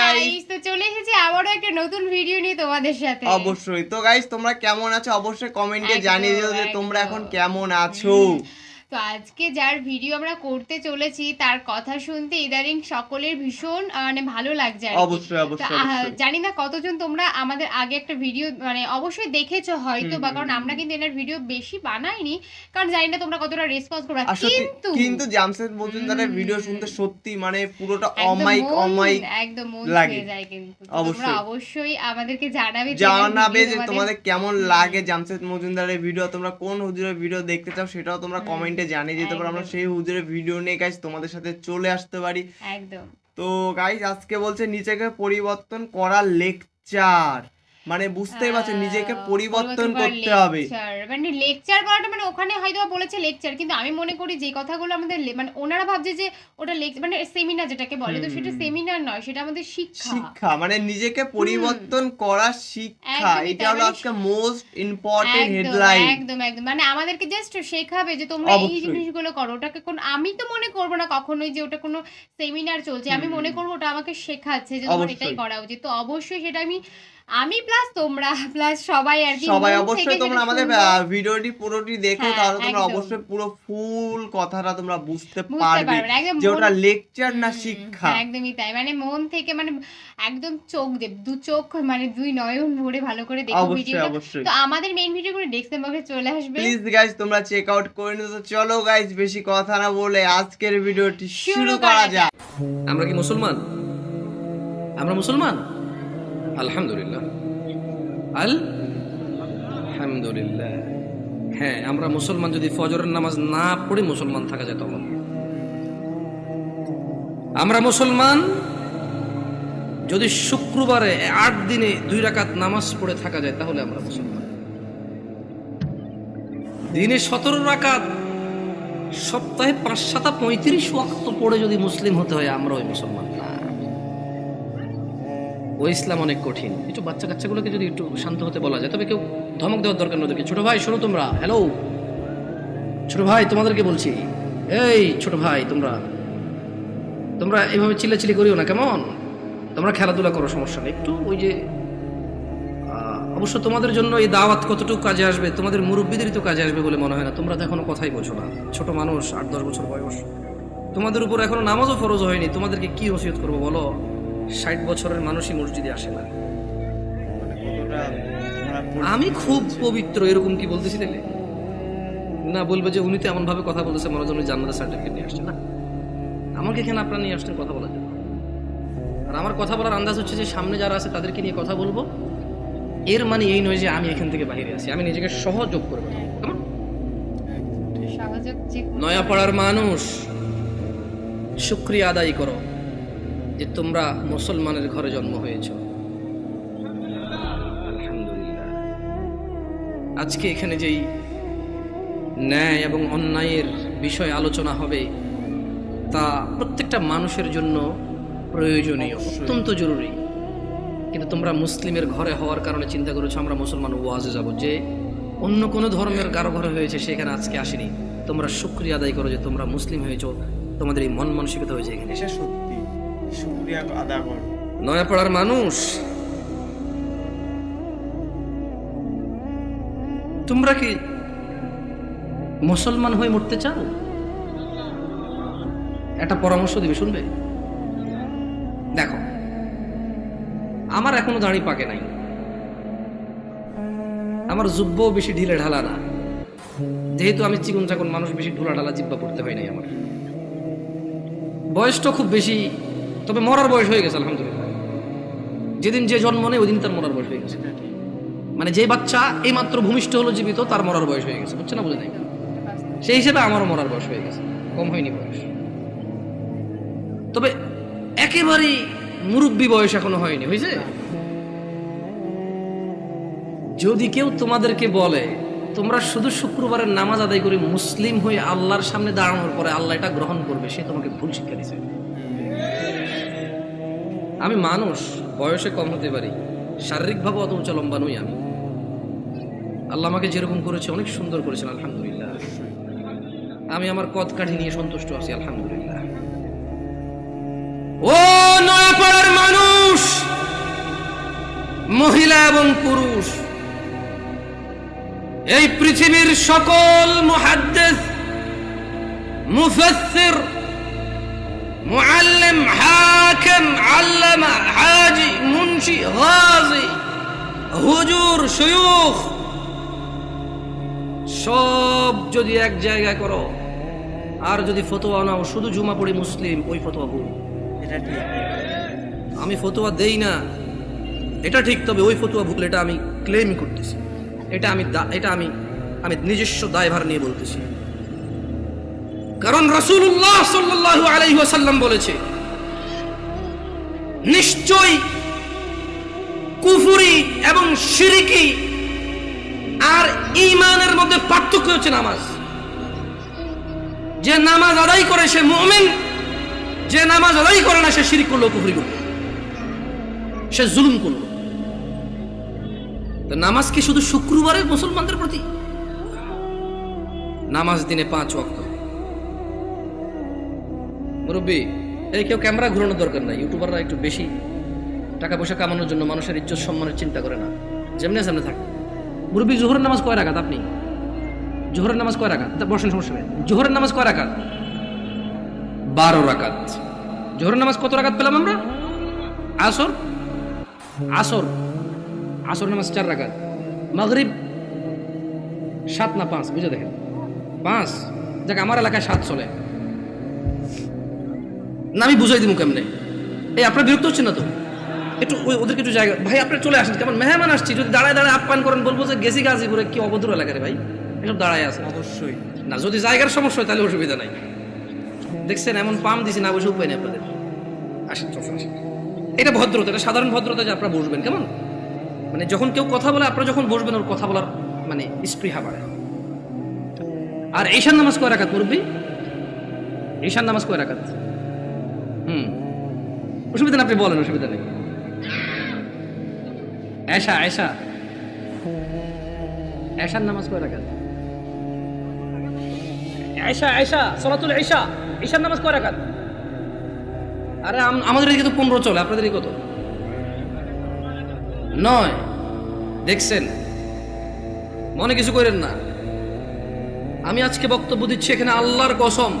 Guys guys তো চলে এসেছি আবারও একটা নতুন ভিডিও নিয়ে তোমাদের সাথে। অবশ্যই। তো গাইস তোমরা কেমন আছো? অবশ্যই কমেন্টে জানিয়ে দিও যে তোমরা এখন কেমন আছো। তো আজকে যার ভিডিও আমরা করতে চলেছি তার কথা শুনতে ইদারিং সকলের ভীষণ মানে ভালো লাগছে অবশ্যই অবশ্যই জানি না কতজন তোমরা আমাদের আগে একটা ভিডিও মানে অবশ্যই দেখেছ হয়তো বা কারণ আমরা কিন্তু এনার ভিডিও বেশি বানাইনি কারণ জানি না তোমরা কতটা রেসপন্স করবে। কিন্তু কিন্তু জামশেদ মজুমদারের ভিডিও শুনতে সত্যি মানে পুরোটা অমাইক অমাইক একদম মন লাগে। ছুঁয়ে যায় কিন্তু। অবশ্যই। তোমরা অবশ্যই। আমাদেরকে জানাবে জানাবে যে তোমাদের কেমন লাগে জামশেদ মজুমদারের ভিডিও তোমরা কোন হুজুরের ভিডিও দেখতে চাও সেটাও তোমরা হুম, কমেন্টে জানিয়ে দিতে পারো। আমরা সেই হুজুরের ভিডিও নিয়ে গাইস তোমাদের সাথে চলে আসতে পারি। একদম। তো গাইস আজকে বলছে নিজেকে পরিবর্তন করা লেকচার মানে বুঝতেই পারছ নিজেকে পরিবর্তন করতে হবে। মানে লেকচার করাটা মানে ওখানে হয়তো বলেছে লেকচার কিন্তু আমি মনে করি যে কথাগুলো আমাদের মানে ওনারা ভাবছে যে ওটা লেক মানে সেমিনার যেটাকে বলে তো সেটা সেমিনার নয় সেটা আমাদের শিক্ষা। শিক্ষা মানে নিজেকে পরিবর্তন করা শিক্ষা এটা হলো মানে আজকে মোস্ট ইম্পর্টেন্ট হেডলাইন একদম একদম মানে আমাদেরকে জাস্ট শেখাবে যে তোমরা এই জিনিসগুলো করো ওটাকে কোন আমি তো মনে করব না কখনোই যে ওটা কোনো সেমিনার চলছে আমি মনে করব ওটা আমাকে শেখাচ্ছে যে তোমার এটাই। করা উচিত তো অবশ্যই সেটা আমি আমি প্লাস তোমরা প্লাস সবাই আর কি সবাই অবশ্যই তোমরা আমাদের ভিডিওটি পুরোটি দেখো হ্যাঁ, তাহলে তোমরা অবশ্যই পুরো ফুল কথাটা তোমরা বুঝতে বুঝতে পারবে যে ওটা লেকচার না শিক্ষা। হ্যাঁ, একদমই তাই। মানে মন থেকে মানে একদম চোখ দেব দু চোখ মানে দুই নয়ন ভরে ভালো করে দেখো ভিডিওটা। অবশ্যই। তো আমাদের মেইন ভিডিওগুলো ডেসক্রিপশন বক্সে চলে আসবে। প্লিজ গাইস তোমরা চেক আউট করে নিও। তো চলো গাইস বেশি কথা না বলে আজকের ভিডিওটি শুরু করা যাক। আমরা কি মুসলমান? আমরা মুসলমান? আলহামদুলিল্লাহ। আল আলহামদুলিল্লাহ। হ্যাঁ আমরা মুসলমান যদি ফজরের নামাজ না পড়ে, মুসলমান থাকা যায় তখন। আমরা মুসলমান যদি শুক্রবারে আট দিনে দুই রাকাত নামাজ পড়ে থাকা যায়, তাহলে আমরা মুসলমান। দিনে সতেরো রাকাত, সপ্তাহে পাঁচ সাতা পঁয়ত্রিশ পড়ে যদি মুসলিম হতে হয় আমরা ওই মুসলমান না। ও ইসলাম অনেক কঠিন। একটু বাচ্চা কাচ্চাগুলোকে যদি একটু শান্ত হতে বলা যায়, তবে কেউ ধমক দেওয়ার দরকার নয় ওদেরকে। ছোট ভাই, শোনো তোমরা। হ্যালো ছোট ভাই, তোমাদেরকে বলছি। এই ছোট ভাই, তোমরা। তোমরা এভাবে চিল্লাচিল্লি করিও না, কেমন? তোমরা খেলাধুলা করো, সমস্যা নেই। একটু ওই যে অবশ্য তোমাদের জন্য এই দাওয়াত কতটুকু কাজে আসবে, তোমাদের মুরব্বীদেরই তো কাজে আসবে বলে মনে হয় না। তোমরা তো এখনও কথাই বোঝো না। ছোট মানুষ, আট, দশ বছর বয়স। তোমাদের উপর এখনও নামাজও ফরজ হয়নি। তোমাদেরকে কি নসিহত করব বলো? ষাট বছরের মানুষই মসজিদে আসে না। আমি খুব পবিত্র এরকম কি বলতেছি তাহলে না বলবে যে উনি তো এমন ভাবে কথা বলতেছে মনে হচ্ছে উনি জান্নাতের সার্টিফিকেট নিয়ে আসছে। না। আমাকে এখানে আপনারা নিয়ে আসছেন কথা বলার জন্য? আর আমার কথা বলার আন্দাজ হচ্ছে যে সামনে যারা আছে তাদেরকে নিয়ে কথা বলব। এর মানে এই নয় যে আমি এখান থেকে বাইরে আছি আমি নিজেকে সহযোগ করে কথা বলব, কেমন? নয়াপাড়ার মানুষ শুক্রিয়া আদায় করো। যে তোমরা মুসলমানের ঘরে জন্ম হয়েছ। আজকে এখানে যেই ন্যায় এবং অন্যায়ের বিষয় আলোচনা হবে তা প্রত্যেকটা মানুষের জন্য প্রয়োজনীয় অত্যন্ত জরুরি। কিন্তু তোমরা মুসলিমের ঘরে হওয়ার কারণে চিন্তা করেছ আমরা মুসলমান ওয়াজে যাব। যে অন্য কোনো ধর্মের কারও ঘরে হয়েছে সেখানে আজকে আসেনি। তোমরা শুক্রিয়া আদায় করো যে তোমরা মুসলিম হয়েছো। তোমাদের এই মন মানসিকতা হয়েছে এখানে। শুকরিয়া আদা নয়াপাড়ার মানুষ, তোমরা কি মুসলমান হয়ে মরতে চাও? একটা পরামর্শ দিবে, শুনবে? দেখো, আমার এখনও দাড়ি পাকে নাই। আমার জুব্ব বেশি ঢিলে ঢালা না। যেহেতু আমি চিকন চাকন মানুষ, বেশি ঢোলা ঢালা জিব্বা পড়তে হয় নাই আমার। বয়সটা খুব বেশি তবে মরার বয়স হয়ে গেছে, আলহামদুলিল্লাহ। যেদিন যে জন্ম নেই ওই দিন তার মরার বয়স হয়ে গেছে। মানে যে বাচ্চা এই মাত্র ভূমিষ্ঠ হলো জীবিত, তার মরার বয়স হয়ে গেছে বুঝছে না, বুঝে নাই? সেই হিসেবে আমারও মরার বয়স হয়ে গেছে, কম হয়নি বয়স। তবে একেবারেই মুরব্বী বয়স এখনও হয়নি, হয়েছে? যদি কেউ তোমাদেরকে বলে, তোমরা শুধু শুক্রবারের নামাজ আদায় করে মুসলিম হয়ে আল্লাহর সামনে দাঁড়ানোর পরে আল্লাহ এটা গ্রহণ করবে, সে তোমাকে ভুল শিক্ষা দিছে আমি মানুষ, বয়সে কম হতে পারি। শারীরিকভাবে অত উঁচা, লম্বা নই আমি। আল্লাহ আমাকে যেরকম করেছে, অনেক সুন্দর করেছেন, আলহামদুলিল্লাহ। আমি আমার কদ কাঠি নিয়ে সন্তুষ্ট আছি, আলহামদুলিল্লাহ। ও নয়াপাড়ার মানুষ, মহিলা এবং পুরুষ, এই পৃথিবীর সকল মুহাদ্দিস, মুফাসসির মুআল্লিম হাকিম আল্লামা হাজি মুন্সি গাজী হুজুর শয়ুখ। সব যদি এক জায়গায় করো আর যদি ফতোয়া নাও শুধু জুমা পড়ি মুসলিম ওই ফতোয়া ভুল। এটা ঠিক। আমি ফতোয়া দেই না। এটা ঠিক তবে ওই ফতোয়া ভুল এটা আমি ক্লেম করতেছি। এটা আমি এটা আমি আমি নিজস্ব দায়ভার নিয়ে বলতেছি। কারণ আলাইহি ওয়াসাল্লাম বলেছে নিশ্চয় কুফুরি এবং শিরিকি আর ইমানের মধ্যে পার্থক্য হচ্ছে নামাজ। যে নামাজ আদায় করে সে মুমিন, যে নামাজ আদায় করে না সে শিরিক করল কুফরি করল সে জুলুম করল। নামাজ কি শুধু শুক্রবারে মুসলমানদের প্রতি? নামাজ দিনে পাঁচ ওয়াক্ত। মুরব্বী এই কেউ ক্যামেরা ঘুরানোর দরকার নাই ইউটিউবাররা একটু বেশি টাকা পয়সা কামানোর জন্য মানুষের ইজ্জত সম্মানের চিন্তা করে না। যেমনি সামনে থাকে। মুরব্বী জোহরের নামাজ কয় রাখাত আপনি? জোহরের নামাজ কয় রাখাত বসেন সমস্যা নেই। জোহরের নামাজ কয় রাখাত বারো রাকাত। জোহরের নামাজ কত রাকাত পেলাম আমরা? আসর? আসর। আসর নামাজ চার রাকাত। মাগরিব? সাত না পাঁচ? বুঝে দেখেন। পাঁচ? দেখ আমার এলাকায় সাত চলে। না আমি বুঝাই দিব কেমনে? এই আপনার বিরক্ত হচ্ছে না তো? একটু ওদেরকে একটু জায়গা ভাই আপনি চলে আসেন কেমন? মেহমান আসছি যদি দাঁড়ায় দাঁড়ায় আপ্যায়ন করেন বলব যে গেছি গাজীপুরে কি অভদ্র এলাকা রে ভাই। এসব দাঁড়ায় আছে। অবশ্যই। না যদি জায়গার সমস্যা হয় তাহলে অসুবিধা নাই। দেখছেন এমন পাম দিছি না বসে উপায় নেই আপনাদের। আসেন আসেন। এটা ভদ্রতা এটা সাধারণ ভদ্রতা যে আপনারা বসবেন কেমন? মানে যখন কেউ কথা বলে আপনারা যখন বসবেন ওর কথা বলার মানে স্পৃহা বাড়ে। আর ঈশান নামাজ কয় রাখাত মুরব্বী? ঈশান নামাজ কয় রাখাত অসুবিধা না, আপনি বলেন, অসুবিধা নেই। এশা এশা। এশার নামাজ কয় রাখাত আয়সা আয়সা সলাতুল আয়সা ঈশার নামাজ কয় রাকাত? আরে, আম- আমাদের এদিকে তো পনেরো চলে, আপনাদের কত? নয়। দেখছেন? মনে কিছু করেন না। আমি আজকে বক্তব্য দিচ্ছি এখানে আল্লাহর কসম।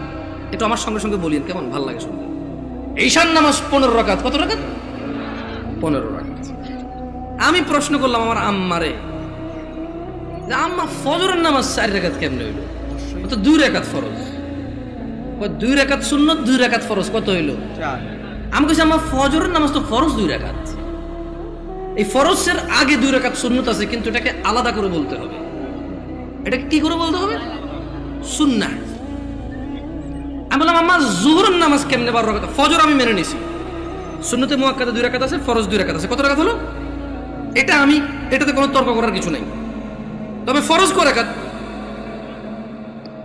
একটু আমার সঙ্গে সঙ্গে বলিন কেমন? ভালো লাগে শুনতে। ঈশান নামাজ পনেরো রাকাত। কত রাকাত? পনেরো রাকাত। আমি প্রশ্ন করলাম আমার আম্মারে যে আম্মা ফজরের নামাজ চার রেখাত কেমনে হইল? তো দুই রেখাত ফরজ। দুই রেখাত সুন্নত দুই রেখাত ফরজ কত হইল? আমি কইছি আমার ফজরের নামাজ তো ফরজ দুই রেখাত এই ফরজের আগে দুই রেখাত সুন্নত আছে কিন্তু এটাকে আলাদা করে বলতে হবে। এটাকে কি করে বলতে হবে? সুন্না আমি বললাম আমার জোহরের নামাজ কেমনে বারো রাখাত ফজর আমি মেনে নিছি। সুন্নতে মুয়াক্কাদে দুই রাখাত আছে, ফরজ দুই রাখাত আছে। কত রাখাত হলো? এটা আমি, এটাতে কোনো তর্ক করার কিছু নেই। তবে ফরজ কয় রাখাত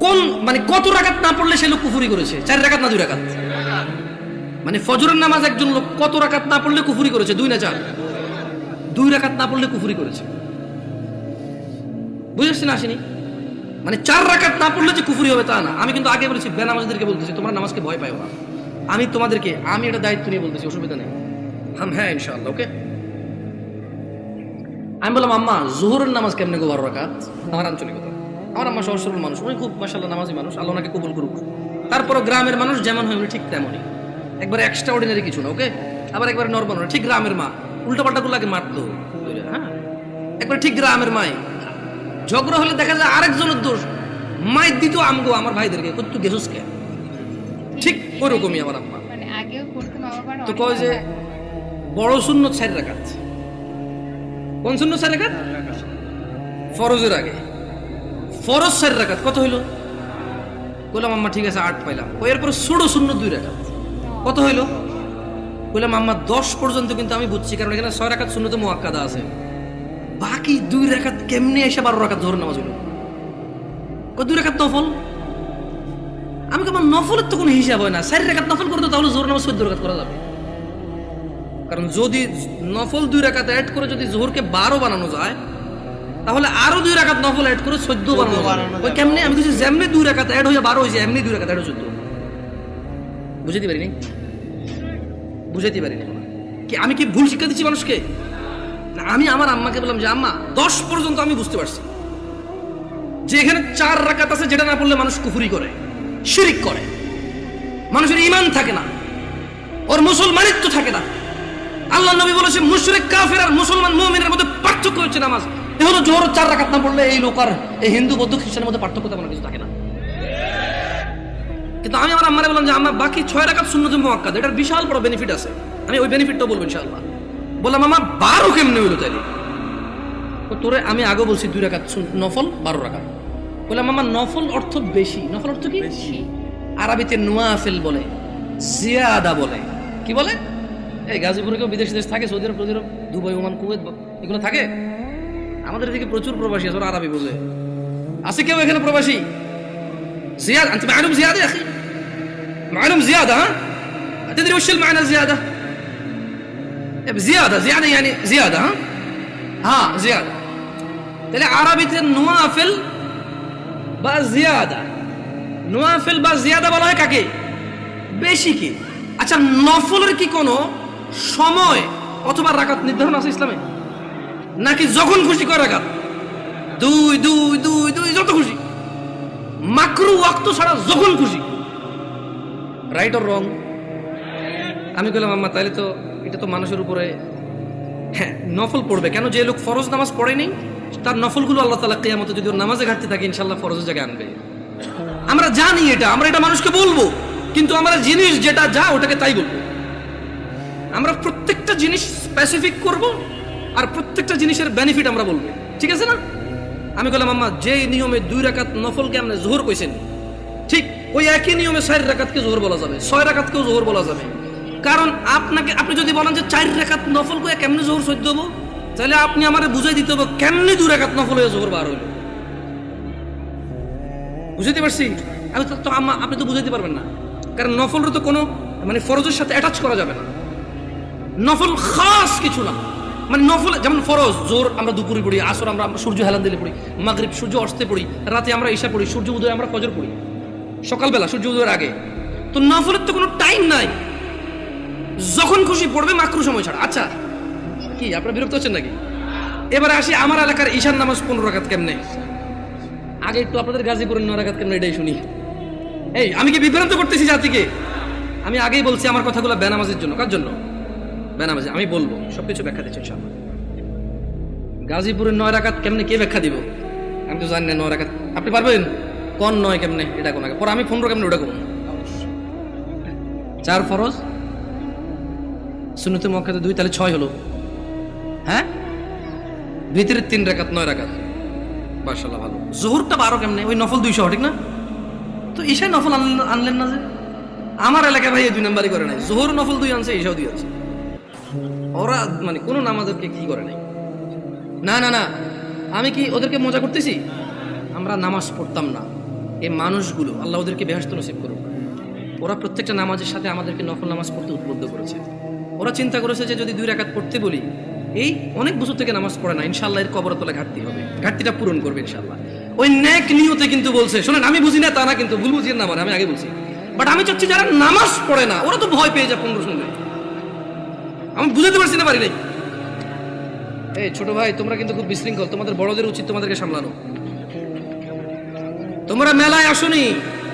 কোন মানে কত রাখাত না পড়লে সে লোক কুফুরি করেছে? চার রাকাত না দুই রাকাত? মানে ফজরের নামাজ একজন লোক কত রাখাত না পড়লে কুফুরি করেছে? দুই না চার? দুই রাখাত না পড়লে কুফুরি করেছে। বুঝেছেন আসেনি? মানে চার রাকাত না পড়লে যে কুফুরি হবে তা না। আমি কিন্তু আগে বলেছি, বেনামাজদেরকে বলতেছি, তোমরা নামাজকে ভয় পাও না। আমি তোমাদেরকে, আমি এটা দায়িত্ব নিয়ে বলতেছি, অসুবিধা নেই। হাম হ্যাঁ ইনশাআল্লাহ, ওকে? আমি বললাম, আম্মা, জোহরের নামাজ কেমনে গো বারো রাকাত? আমার আঞ্চলিকতা। আমার আম্মা সহজ সরল মানুষ, উনি খুব মাসাল্লাহ নামাজি মানুষ, আল্লাহ ওনাকে কবুল করুক। তারপরও গ্রামের মানুষ যেমন হয়, উনি ঠিক তেমনই। একবার এক্সট্রা অর্ডিনারি কিছু না, ওকে? আবার একবার নর্মাল ঠিক গ্রামের মা। উল্টাপাল্টা গুলাকে মারতো। হ্যাঁ? একবার ঠিক গ্রামের মাই। ঝগড়া হলে দেখা যায় আরেকজনের দোষ মাই দিত আমগো আমার ভাইদেরকে তুই গেছুস কে ঠিক ওরকমই আমার আম্মা। মানে তো কয় যে বড় শূন্য চার রাখাত। কোন শূন্য চার রাখাত? ফরজের আগে। ফরজ চার রাখাত। কত হইল? বললাম আম্মা ঠিক আছে আট পাইলাম। ও এরপর ষোলো শূন্য দুই রাখাত। কত হইল? বললাম আম্মা দশ পর্যন্ত কিন্তু আমি বুঝছি কারণ এখানে ছয় রাখাত শূন্য তো মোয়াক্কাদা আছে। বাকি দুই রাকাত কেমনে এসে বারো রাকাত ধরে নামাজ হলো কই দুই রাকাত নফল? আমি কেমন নফলের তো কোনো হিসাব হয় না। চারি রাকাত নফল করতে তাহলে জোহর নামাজ চোদ্দ রাকাত করা যাবে। কারণ যদি নফল দুই রাকাত অ্যাড করে যদি জোহরকে বারো বানানো যায় তাহলে আরও দুই রাকাত নফল অ্যাড করে চোদ্দ বানানো ওই। কেমনে? আমি কিছু যেমনি দুই রাকাত অ্যাড হয়ে বারো হয়েছে এমনি দুই রাকাত অ্যাড চোদ্দ। বুঝাতে পারিনি? বুঝাতে পারিনি কি আমি কি ভুল শিক্ষা দিচ্ছি মানুষকে? না আমি আমার আম্মাকে বললাম যে আম্মা দশ পর্যন্ত আমি বুঝতে পারছি। যে এখানে চার রাকাত আছে, যেটা না পড়লে মানুষ কুফুরি করে, শিরিক করে। মানুষের ইমান থাকে না, ওর মুসলমানিত্ব থাকে না। আল্লাহ নবী বলেছে, মুশরিক, কাফের আর মুসলমান মুমিনের মধ্যে পার্থক্য হচ্ছে নামাজ। এ হলো জোহর চার রাকাত না পড়লে এই লোক আর এই হিন্দু বৌদ্ধ খ্রিস্টানের মধ্যে পার্থক্য তেমন কিছু থাকে না। কিন্তু আমি আমার আম্মারে বললাম যে আমার বাকি ছয় রাকাত শূন্য যে মোয়াক্কাদ, এটার বিশাল বড় বেনিফিট আছে। আমি ওই বেনিফিটটাও বলব ইনশাআল্লাহ। বললাম আমার বারো কেমনে হইল তাইলে তো তোরে আমি আগে বলছি দুই রাকাত নফল, বারো রাকাত। বললাম আমার নফল অর্থ বেশি নফল অর্থ কি বেশি। আরবিতে নোয়াফেল বলে জিয়াদা বলে কি বলে এই গাজীপুরে কেউ বিদেশ দেশ থাকে Saudi Arab Saudi Arab Dubai Oman Kuwait বা- এগুলো থাকে আমাদের এদিকে প্রচুর প্রবাসী আছে ওরা আরবি বোঝে আছে কেউ এখানে প্রবাসী زيادة أنت معلوم زيادة يا أخي معلوم زيادة ها تدري وش المعنى الزيادة زيادة زيادة يعني زيادة ها ها زيادة তাহলে আরবিতে নোয়াফেল বা জিয়াদা। নোয়াফেল বা জিয়াদা বলা হয় কাকে? বেশি কি? আচ্ছা নফলের কি কোনো সময় অথবা রাকাত নির্ধারণ আছে ইসলামে? নাকি যখন খুশি করে রাকাত দুই দুই দুই দুই, যত খুশি। মাকরু ওয়াক্ত ছাড়া যখন খুশি। রাইট অর রং আমি বললাম আম্মা তাহলে তো এটা তো মানুষের উপরে হ্যাঁ নফল পড়বে। কেন যে লোক ফরজ নামাজ পড়েনি তার নফলগুলো আল্লাহ তালা কেয়ামতে যদি ওর নামাজে ঘাটতি থাকে ইনশাল্লাহ ফরজের জায়গায় আনবে। আমরা জানি এটা, আমরা এটা মানুষকে বলব, কিন্তু আমরা জিনিস যেটা যা, ওটাকে তাই বলব। আমরা প্রত্যেকটা জিনিস স্পেসিফিক করব, আর প্রত্যেকটা জিনিসের বেনিফিট আমরা বলব। ঠিক আছে না? আমি বললাম, আম্মা, যে নিয়মে দুই রাকাত নফলকে আপনি জোহর কইছেন, ঠিক ওই একই নিয়মে চার রাকাতকে জোহর বলা যাবে, ছয় রাকাতকেও জোহর বলা যাবে। কারণ আপনাকে, আপনি যদি বলেন যে চার রাকাত নফল করে কেমনে জোহর সহ্য হব তাহলে আপনি আমারে বুঝাই দিতে হবে, কেমনি দুই রাকাত নফল হয়ে জোহর বার হইল? বুঝাইতে পারছি? আমি তো আপনি তো বুঝাইতে পারবেন না। কারণ নফলের তো কোনো মানে ফরজের সাথে অ্যাটাচ করা যাবে না। নফল খাস কিছু না। মানে নফল যেমন ফরজ জোর আমরা দুপুরে পড়ি, আসর আমরা আমরা সূর্য হেলান দিলে পড়ি, মাগরিব সূর্য অস্তে পড়ি, রাতে আমরা ঈশা পড়ি, সূর্য উদয় আমরা ফজর পড়ি। সকালবেলা সূর্য উদয়ের আগে। তো নফলের তো কোনো টাইম নাই। যখন খুশি পড়বে, মাকরু সময় ছাড়া। আচ্ছা কি, আপনারা বিরক্ত হচ্ছেন নাকি? এবারে আসি আমার এলাকার ঈশান নামাজ পনেরো রাখাত কেমনে? আগে একটু আপনাদের গাজীপুরের নয় রাখাত কেমনে এটাই শুনি। এই, আমি কি বিভ্রান্ত করতেছি জাতিকে? আমি আগেই বলছি আমার কথাগুলো বেনামাজের জন্য। কার জন্য? বেনামাজি, আমি বলব, সবকিছু ব্যাখ্যা দিচ্ছি ইনশাআল্লাহ। গাজীপুরের নয় রাকাত কেমনে কে ব্যাখ্যা দিব? আমি তো জানি না নয় রাকাত। আপনি পারবেন? কোন নয় কেমনে? এটা কোন পরে আমি পনেরো কেমনে ওটা করুন চার ফরজ। সুন্নতে মক্কাতে দুই, তাহলে ছয় হলো। হ্যাঁ? ভিতরে তিন রাকাত নয় রাকাত মাশাআল্লাহ, ভালো। জোহরটা বারো কেমনে? ওই নফল দুইশো, ঠিক না? তো ঈশায় নফল আনলেন না যে? আমার এলাকায় ভাই দুই নাম্বারই করে নাই। জোহর নফল দুই আনছে, ঈশাও দুই আনছে। ওরা মানে কোনো নামাজকে কি করে নাই? না না না। আমি কি ওদেরকে মজা করতেছি? আমরা নামাজ পড়তাম না। এই মানুষগুলো, আল্লাহ ওদেরকে বেহস্ত নসিব করুক। ওরা প্রত্যেকটা নামাজের সাথে আমাদেরকে নফল নামাজ পড়তে উদ্বুদ্ধ করেছে। ওরা চিন্তা করেছে যে যদি দুই রাকাত পড়তে বলি এই অনেক বছর থেকে নামাজ পড়ে না ইনশাল্লাহ এর কবর তলে ঘাটতি হবে। ঘাটতিটা পূরণ করবে ইনশাল্লাহ ওই ন্যাক নিয়তে কিন্তু বলছে, শোনেন, আমি বুঝি না তা না কিন্তু ভুল বুঝিয়ে না আমার আমি আগে বলছি। বাট আমি চাচ্ছি যারা নামাজ পড়ে না, ওরা তো ভয় পেয়ে যায় পনেরো শুনলে আমি বুঝাতে পারছি না, পারি নাই। এই ছোট ভাই, তোমরা কিন্তু খুব বিশৃঙ্খল, তোমাদের বড়দের উচিত তোমাদেরকে সামলানো। তোমরা মেলায় আসনি।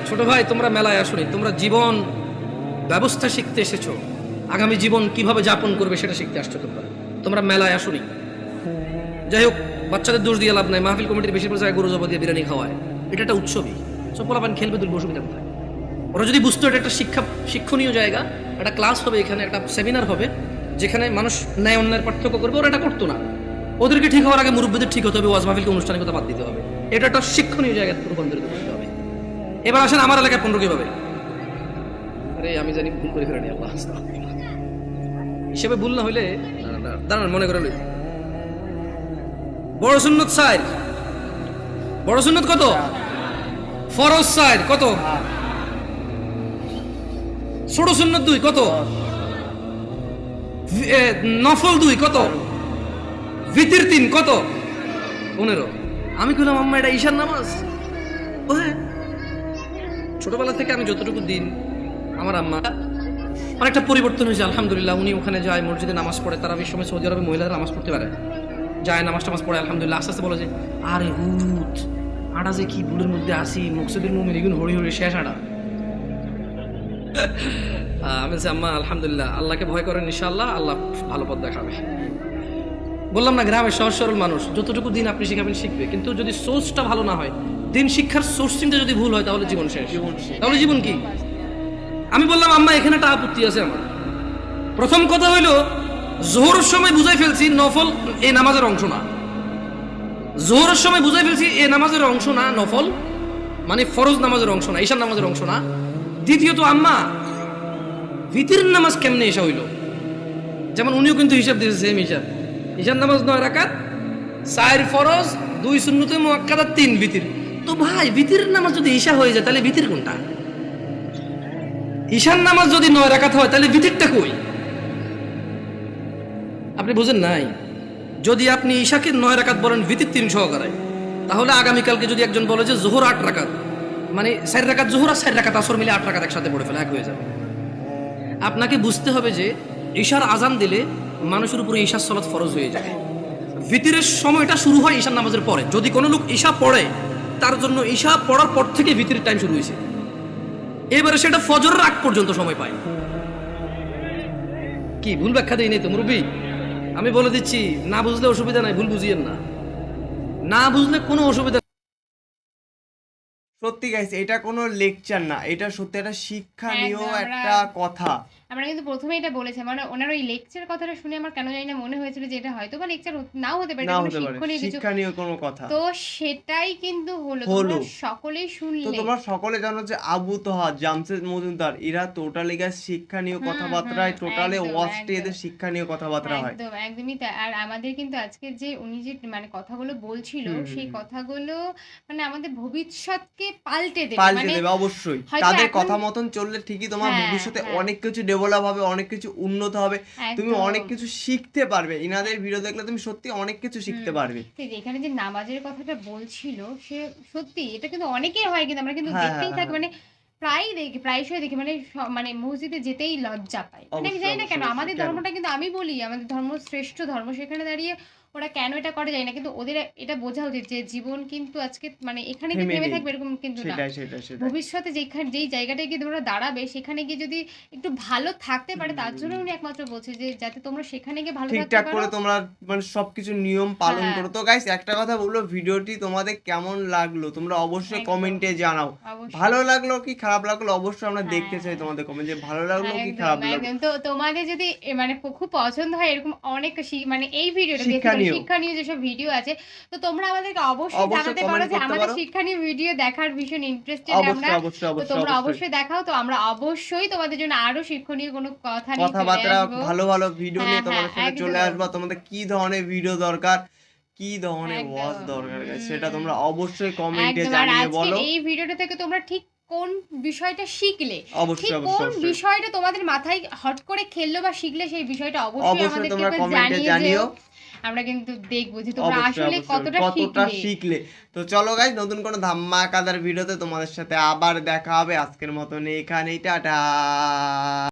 ছোট ভাই, তোমরা মেলায় আসনি। তোমরা জীবন ব্যবস্থা শিখতে এসেছ। আগামী জীবন কীভাবে যাপন করবে সেটা শিখতে আসছো তোমরা। তোমরা মেলায় আসনি। যাই হোক, বাচ্চাদের দোষ দিয়ে লাভ নাই। মাহফিল কমিটির বেশিরভাগ জায়গায় গরু জবা দিয়ে বিরিয়ানি খাওয়ায়। এটা একটা উৎসবই। সব পোলাপান খেলবে তুলবে অসুবিধা কোথায়? ওরা যদি বুঝতো এটা একটা শিক্ষা, শিক্ষণীয় জায়গা, একটা ক্লাস হবে এখানে, একটা সেমিনার হবে, যেখানে মানুষ ন্যায় অন্যায়ের পার্থক্য করবে, ওরা এটা করতো না। ওদেরকে ঠিক হওয়ার আগে মুরব্বীদের ঠিক হতে হবে, ওয়াজ মাহফিলকে অনুষ্ঠানের কথা বাদ দিতে হবে। এটা একটা শিক্ষণীয় জায়গায় রূপান্তরিত করতে হবে। এবার আসেন আমার এলাকায় পনেরো কীভাবে? আরে, আমি জানি ভুল করে ফেলেনি, আল্লাহ। হিসেবে ভুল না হইলে দাঁড়ান, মনে করে লই। বড় সুন্নত বড় সুন্নত কত? ফরজ কত? ছোট সুন্নত দুই কত? নফল দুই কত? ভিতির তিন কত? পনেরো। আমি কইলাম আম্মা এটা ঈশার নামাজ? ছোটবেলা থেকে আমি যতটুকু দিন আমার আম্মা অনেকটা পরিবর্তন হয়েছে আলহামদুলিল্লাহ। উনি ওখানে যায় মসজিদে নামাজ পড়ে। তারা এই সময় সৌদি আরবে মহিলারা নামাজ পড়তে পারে। যায় নামাজ টামাজ পড়ে আলহামদুলিল্লাহ। আস্তে আস্তে বলে যে আরে হুত আটা যে কি ভুলের মধ্যে আসি মকসুদের মুমিন এগুলো হরি হরি শেষ আটা। আমি বলছি আম্মা আলহামদুলিল্লাহ আল্লাহকে ভয় করেন ইনশাআল্লাহ আল্লাহ ভালো পথ দেখাবে। বললাম না গ্রামের সহজ সরল মানুষ যতটুকু দিন আপনি শিখাবেন শিখবে। কিন্তু যদি সোর্সটা ভালো না হয় দিন শিক্ষার সোর্সিংটা যদি ভুল হয় তাহলে জীবন শেষ। জীবন শেষ। তাহলে জীবন কি? আমি বললাম, আম্মা, এখানে একটা আপত্তি আছে আমার। প্রথম কথা হইল, জোহরের সময় বুঝাই ফেলছি নফল এই নামাজের অংশ না। জোহরের সময় বুঝাই ফেলছি এ নামাজের অংশ না, নফল মানে ফরজ নামাজের অংশ না ঈশান নামাজের অংশ না। দ্বিতীয়ত, আম্মা ভিতির নামাজ কেমনে এসা হইল? যেমন উনিও কিন্তু হিসাব দিয়েছে সেম হিসাব। ঈশান নামাজ নয় রাকাত, চার ফরজ, দুই শূন্যতে মোয়াক্কাদা, তিন ভিতির। তো ভাই ভিতির নামাজ যদি ঈশা হয়ে যায়, তাহলে ভিতির কোনটা? ঈশান নামাজ যদি নয় রাকাত হয়, তাহলে ভিতিরটা কই? আপনি বুঝেন নাই? যদি আপনি ঈশাকে নয় রাকাত বলেন ভিতির তিন সহকারে, তাহলে আগামীকালকে যদি একজন বলে যে জোহর আট রাকাত মানে চার রাকাত জোহর আর চার রাকাত আসর মিলে আট রাকাত একসাথে পড়ে ফেলে, এক হয়ে যাবে। আপনাকে বুঝতে হবে যে ঈশার আজান দিলে মানুষের উপরে ঈশার সলাৎ ফরজ হয়ে যায়। ভিতিরের সময়টা শুরু হয় ঈশার নামাজের পরে। যদি কোনো লোক ঈশা পড়ে, তার জন্য ঈশা পড়ার পর থেকে ভিতির টাইম শুরু হয়েছে। এবারে সেটা ফজর রাগ পর্যন্ত সময় পায়। কি ভুল ব্যাখ্যা দেয়নি নেই তো মুরব্বী? আমি বলে দিচ্ছি না বুঝলে অসুবিধা নাই ভুল বুঝিয়েন না। না বুঝলে কোনো অসুবিধা সত্যি গাইছে এটা কোনো লেকচার না এটা সত্যি একটা শিক্ষা নিয়েও একটা কথা। আমরা কিন্তু প্রথমে এটা বলেছি মানে ওনার ওই লেকচার কথাটা শুনে আমার কেন জানি না মনে হয়েছিল যে এটা হয়তো বা লেকচার নাও হতে পারে শিক্ষণীয় কিছু। শিক্ষণীয় কোনো কথা। তো সেটাই কিন্তু হলো। তোমরা সকলেই তো শুনলে। তোমরা সকলে জানো যে আবু তোহা জামশেদ মজুমদার এরা টোটালি গাছ শিক্ষণীয় কথাবার্তায় টোটালি ওয়াস্টে এদের। শিক্ষণীয় কথাবার্তা হয়। একদম একদমই তাই। আর আমাদের কিন্তু আজকে যে উনি যে মানে কথাগুলো বলছিল সেই কথাগুলো মানে আমাদের ভবিষ্যৎকে পাল্টে দেবে। পাল্টে মানে দেবে অবশ্যই। তাদের কথা মতন চললে ঠিকই তোমার হ্যাঁ, ভবিষ্যতে হ্যাঁ। অনেক কিছু ডেভেলপ হবে অনেক কিছু উন্নত হবে তুমি অনেক কিছু শিখতে পারবে। ইনাদের ভিডিও দেখলে তুমি সত্যি অনেক কিছু শিখতে পারবে। এখানে যে নামাজের কথাটা বলছিল সে সত্যি এটা কিন্তু অনেকের হয় কিন্তু আমরা কিন্তু হ্যাঁ, দেখতেই হ্যাঁ, থাকি হ্যাঁ। মানে প্রায় দেখি প্রায়শই দেখি মানে মানে মসজিদে যেতেই লজ্জা পাই মানে আমি জানি না কেন আমাদের ধর্মটা কিন্তু আমি বলি আমাদের ধর্ম শ্রেষ্ঠ ধর্ম সেখানে দাঁড়িয়ে ওরা কেন এটা করে যায় না কিন্তু ওদের এটা বোঝা উচিত যে জীবন কিন্তু আজকে মানে এখানে যে থেমে থাকবে এরকম কিন্তু না। ভবিষ্যতে যেখানে যেই জায়গাটায় গিয়ে তোমরা দাঁড়াবে সেখানে গিয়ে যদি একটু ভালো থাকতে পারে তার জন্য উনি একমাত্র বলছে যে যাতে তোমরা সেখানে গিয়ে ভালো থাকতে ঠিকঠাক পারো। করে তোমরা মানে সবকিছু নিয়ম পালন হ্যাঁ। করো। তো গাইস একটা কথা বলব ভিডিওটি তোমাদের কেমন লাগল? তোমরা অবশ্যই। কমেন্টে জানাও। ভালো লাগল কি খারাপ লাগল? অবশ্যই আমরা হ্যাঁ, দেখতে চাই। তোমাদের কমেন্ট যে ভালো লাগল কি খারাপ লাগল। তো তোমাদের যদি মানে খুব পছন্দ হয় এরকম অনেক মানে এই ভিডিওটা শিক্ষণীয়। শিক্ষণীয় যেসব ভিডিও আছে তো তোমরা আমাদেরকে অবশ্যই জানাতে পারো যে আমাদের পারো। শিক্ষণীয় ভিডিও দেখার ভীষণ ইন্টারেস্টেড আমরা। তো তোমরা অবশ্যই। দেখাও তো আমরা অবশ্যই তোমাদের জন্য আরও শিক্ষণীয় কোনো কথা নিয়ে কথাবার্তা ভালো ভালো ভিডিও নিয়ে হ্যাঁ, তোমাদের হ্যাঁ, সাথে চলে আসব। তোমাদের কি ধরনের ভিডিও দরকার? কি ধরনের। ওয়াচ দরকার? সেটা তোমরা অবশ্যই কমেন্টে জানিয়ে বলো। এই ভিডিওটা থেকে তোমরা ঠিক কোন বিষয়টা শিখলে? ঠিক কোন বিষয়টা তোমাদের মাথায় হট করে খেললো বা শিখলে সেই বিষয়টা অবশ্যই আমাদেরকে জানিয়ে জানিও। যেও আমরা কিন্তু দেখব যে তোমরা আসলে কতটা কতটা শিখলে। তো চলো গাইজ নতুন কোনো ধাম্মা ধাম্মাকাদার ভিডিওতে তোমাদের সাথে আবার দেখা হবে। আজকের মতন এখানেই টাটা!